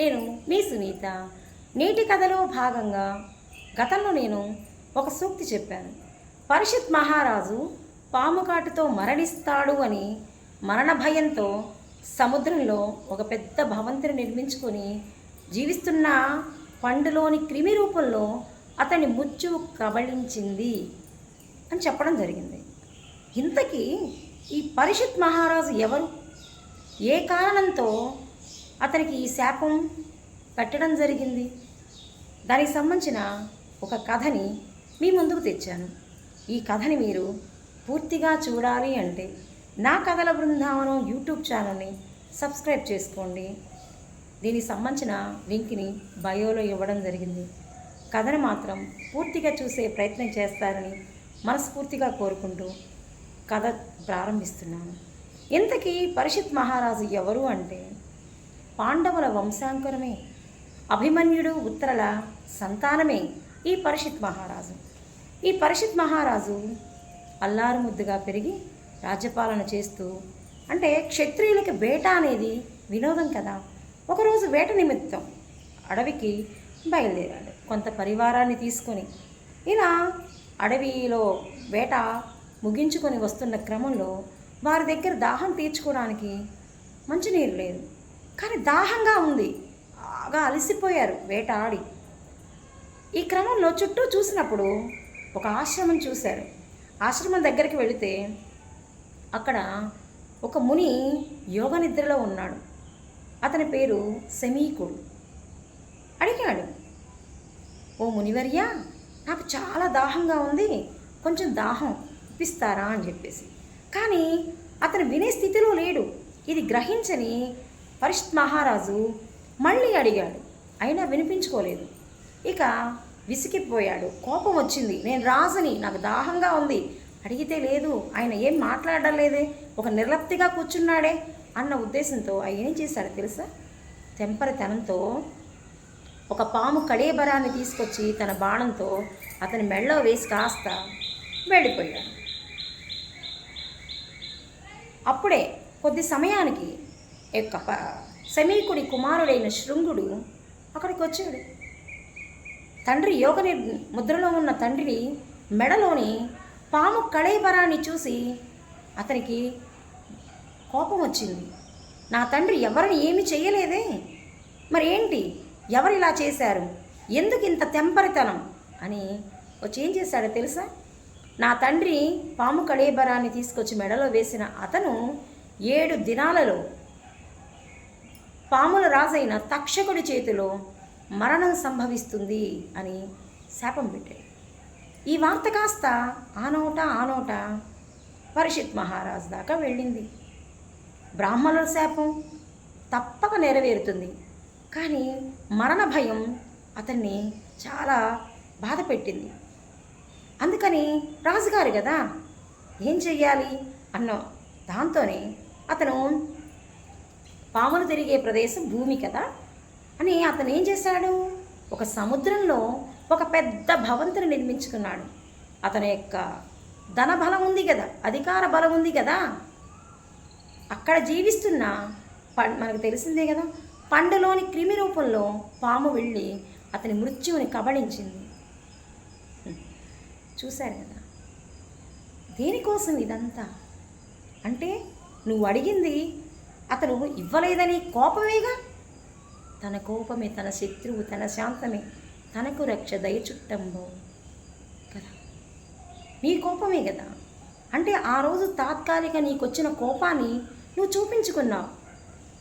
నేను మీ సునీత. నేటి కథలో భాగంగా గతంలో నేను ఒక సూక్తి చెప్పాను. పరిషత్ మహారాజు పాముకాటుతో మరణిస్తాడు అని మరణ భయంతో సముద్రంలో ఒక పెద్ద భవంతిని నిర్మించుకొని జీవిస్తున్న పండులోని క్రిమి రూపంలో అతని ముచ్చు కబళించింది అని చెప్పడం జరిగింది. ఇంతకీ ఈ పరిషత్ మహారాజు ఎవరు? ఏ కారణంతో అతనికి ఈ శాపం పెట్టడం జరిగింది. దానికి సంబంధించిన ఒక కథని మీ ముందుకు తెచ్చాను. ఈ కథని మీరు పూర్తిగా చూడాలి అంటే నా కథల బృందావనం యూట్యూబ్ ఛానల్ని సబ్స్క్రైబ్ చేసుకోండి. దీనికి సంబంధించిన లింక్ని బయోలో ఇవ్వడం జరిగింది. కథను మాత్రం పూర్తిగా చూసే ప్రయత్నం చేస్తారని మనస్ఫూర్తిగా కోరుకుంటూ కథ ప్రారంభిస్తున్నాను. ఇంతకీ పరిషత్ మహారాజు ఎవరు అంటే పాండవుల వంశాంకురమే అభిమన్యుడు ఉత్తరల సంతానమే ఈ పరిషత్ మహారాజు. ఈ పరిషత్ మహారాజు అల్లారు ముద్దుగా పెరిగి రాజ్యపాలన చేస్తూ అంటే క్షత్రియులకి వేట అనేది వినోదం కదా. ఒకరోజు వేట నిమిత్తం అడవికి బయలుదేరాడు. కొంత పరివారాన్ని తీసుకొని ఇలా అడవిలో వేట ముగించుకొని వస్తున్న క్రమంలో వారి దగ్గర దాహం తీర్చుకోవడానికి మంచినీరు లేదు. కానీ దాహంగా ఉంది. బాగా అలసిపోయారు వేట ఆడి ఈ క్రమంలో చుట్టూ చూసినప్పుడు ఒక ఆశ్రమం చూశారు. ఆశ్రమం దగ్గరికి వెళితే అక్కడ ఒక ముని యోగ నిద్రలో ఉన్నాడు. అతని పేరు సమీకుడు అడిగాడు ఓ మునివర్య నాకు చాలా దాహంగా ఉంది. కొంచెం దాహం ఇప్పిస్తారా? అని చెప్పేసి. కానీ అతను వినే స్థితిలో లేడు. ఇది గ్రహించని పరిషత్ మహారాజు మళ్ళీ అడిగాడు. అయినా వినిపించుకోలేదు. ఇక విసిగిపోయాడు. కోపం వచ్చింది. నేను రాజుని నాకు దాహంగా ఉంది. అడిగితే లేదు. ఆయన ఏం మాట్లాడడం లేదే. ఒక నిర్లప్తిగా కూర్చున్నాడే అన్న ఉద్దేశంతో ఆయన ఏం చేశాడు తెలుసా? తెంపరితనంతో ఒక పాము కళేబరాన్ని తీసుకొచ్చి తన బాణంతో అతని మెళ్ళో వేసి కాస్త వెళ్ళిపోయాడు. అప్పుడే కొద్ది సమయానికి యొక్క ప- సమీకుడి కుమారుడైన శృంగుడు అక్కడికి వచ్చాడు తండ్రి యోగ నిర్- ముద్రలో ఉన్న తండ్రి మెడలోని పాము కళేబరాన్ని చూసి అతనికి కోపం వచ్చింది నా తండ్రి ఎవరిని ఏమి చేయలేదే? మరి ఏంటి ఎవరు ఇలా చేశారు? ఎందుకు ఇంత తెంపరితనం? అని వచ్చి ఏం చేశాడో తెలుసా? నా తండ్రి పాము కళేబరాన్ని తీసుకొచ్చి మెడలో వేసిన అతను ఏడు దినాలలో పాముల రాజైన తక్షకుడి చేతిలో మరణం సంభవిస్తుంది అని శాపం పెట్టాడు. ఈ వార్త కాస్త ఆనోట ఆనోట పరిషిత్ పరిషత్ మహారాజు దాకా వెళ్ళింది. బ్రాహ్మణుల శాపం తప్పక నెరవేరుతుంది. కానీ మరణ భయం అతన్ని చాలా బాధ పెట్టింది. అందుకని రాజుగారు కదా ఏం చెయ్యాలి అన్న దాంతోనే అతను పాములు తిరిగే ప్రదేశం భూమి కదా? అని అతను ఏం చేశాడు ఒక సముద్రంలో ఒక పెద్ద భవంతిని నిర్మించుకున్నాడు. అతని యొక్క ధన బలం ఉంది కదా అధికార బలం ఉంది కదా? అక్కడ జీవిస్తున్న పం మనకు తెలిసిందే కదా పండులోని క్రిమి రూపంలో పాము వెళ్ళి అతని మృత్యువుని కబళించింది. చూశారు కదా? దేనికోసం ఇదంతా? అంటే నువ్వు అడిగింది అతను ఇవ్వలేదని కోపమేగా? తన కోపమే తన శత్రువు తన శాంతమే. తనకు రక్ష దయ చుట్టంలో కదా? నీ కోపమే కదా? అంటే ఆ రోజు తాత్కాలిక నీకు వచ్చిన కోపాన్ని నువ్వు చూపించుకున్నావు.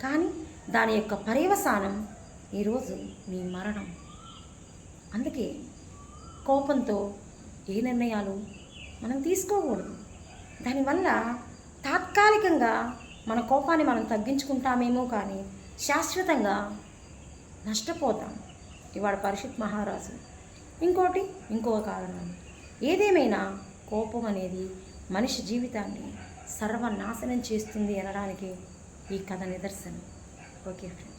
కానీ దాని యొక్క పర్యవసానం ఈరోజు నీ మరణం. అందుకే కోపంతో ఏ నిర్ణయాలు మనం తీసుకోకూడదు. దానివల్ల తాత్కాలికంగా మన కోపాన్ని మనం తగ్గించుకుంటామేమో కానీ శాశ్వతంగా నష్టపోతాం. ఇవాళ పరిషత్ మహారాజు. ఇంకోటి ఇంకొక కారణం. ఏదేమైనా కోపం అనేది మనిషి జీవితాన్ని సర్వనాశనం చేస్తుంది అనడానికి ఈ కథ నిదర్శనం. Okay friends